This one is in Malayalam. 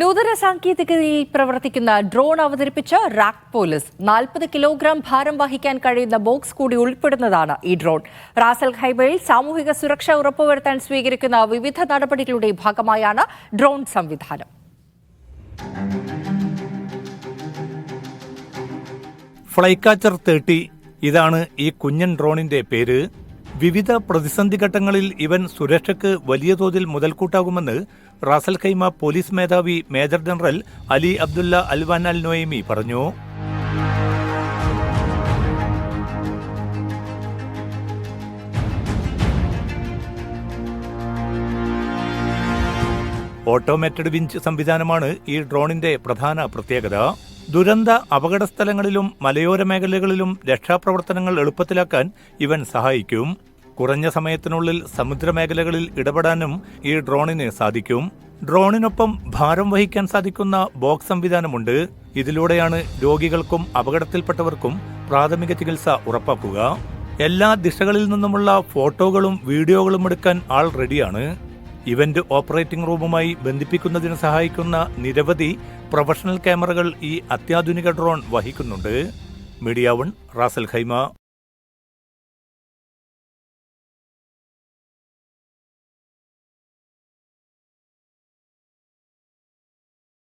നൂതന സാങ്കേതികതയിൽ പ്രവർത്തിക്കുന്ന ഡ്രോൺ അവതരിപ്പിച്ച റാക് പോലീസ് നാൽപ്പത് കിലോഗ്രാം ഭാരം വഹിക്കാൻ കഴിയുന്ന ബോക്സ് കൂടി ഉൾപ്പെടുന്നതാണ് ഈ ഡ്രോൺ. റാസൽ ഹൈബറിൽ സാമൂഹിക സുരക്ഷ ഉറപ്പുവരുത്താൻ സ്വീകരിക്കുന്ന വിവിധ നടപടികളുടെ ഭാഗമായാണ് ഡ്രോൺ സംവിധാനം. ഫ്ലൈകാച്ചർ തേർട്ടി ഇതാണ് ഈ കുഞ്ഞൻ ഡ്രോണിന്റെ പേര്. വിവിധ പ്രതിസന്ധി ഘട്ടങ്ങളിൽ ഇവൻ സുരക്ഷയ്ക്ക് വലിയ തോതിൽ മുതൽക്കൂട്ടാകുമെന്ന് റാസൽ ഖൈമ പോലീസ് മേധാവി major general Ali Abdullah Alwan Al Nuaimi പറഞ്ഞു. ഓട്ടോമേറ്റഡ് വിഞ്ച് സംവിധാനമാണ് ഈ ഡ്രോണിന്റെ പ്രധാന പ്രത്യേകത. ദുരന്ത അപകട സ്ഥലങ്ങളിലും മലയോര മേഖലകളിലും രക്ഷാപ്രവർത്തനങ്ങൾ എളുപ്പത്തിലാക്കാൻ ഇവൻ സഹായിക്കും. കുറഞ്ഞ സമയത്തിനുള്ളിൽ സമുദ്രമേഖലകളിൽ ഇടപെടാനും ഈ ഡ്രോണിന് സാധിക്കും. ഡ്രോണിനൊപ്പം ഭാരം വഹിക്കാൻ സാധിക്കുന്ന ബോക്സ് സംവിധാനമുണ്ട്. ഇതിലൂടെയാണ് രോഗികൾക്കും അപകടത്തിൽപ്പെട്ടവർക്കും പ്രാഥമിക ചികിത്സ ഉറപ്പാക്കുക. എല്ലാ ദിശകളിൽ നിന്നുമുള്ള ഫോട്ടോകളും വീഡിയോകളും എടുക്കാൻ ആൾ റെഡിയാണ്. ഇവന്റ് ഓപ്പറേറ്റിംഗ് റൂമുമായി ബന്ധിപ്പിക്കുന്നതിന് സഹായിക്കുന്ന നിരവധി പ്രൊഫഷണൽ ക്യാമറകൾ ഈ അത്യാധുനിക ഡ്രോൺ വഹിക്കുന്നുണ്ട്. Media One Ras Al Khaimah.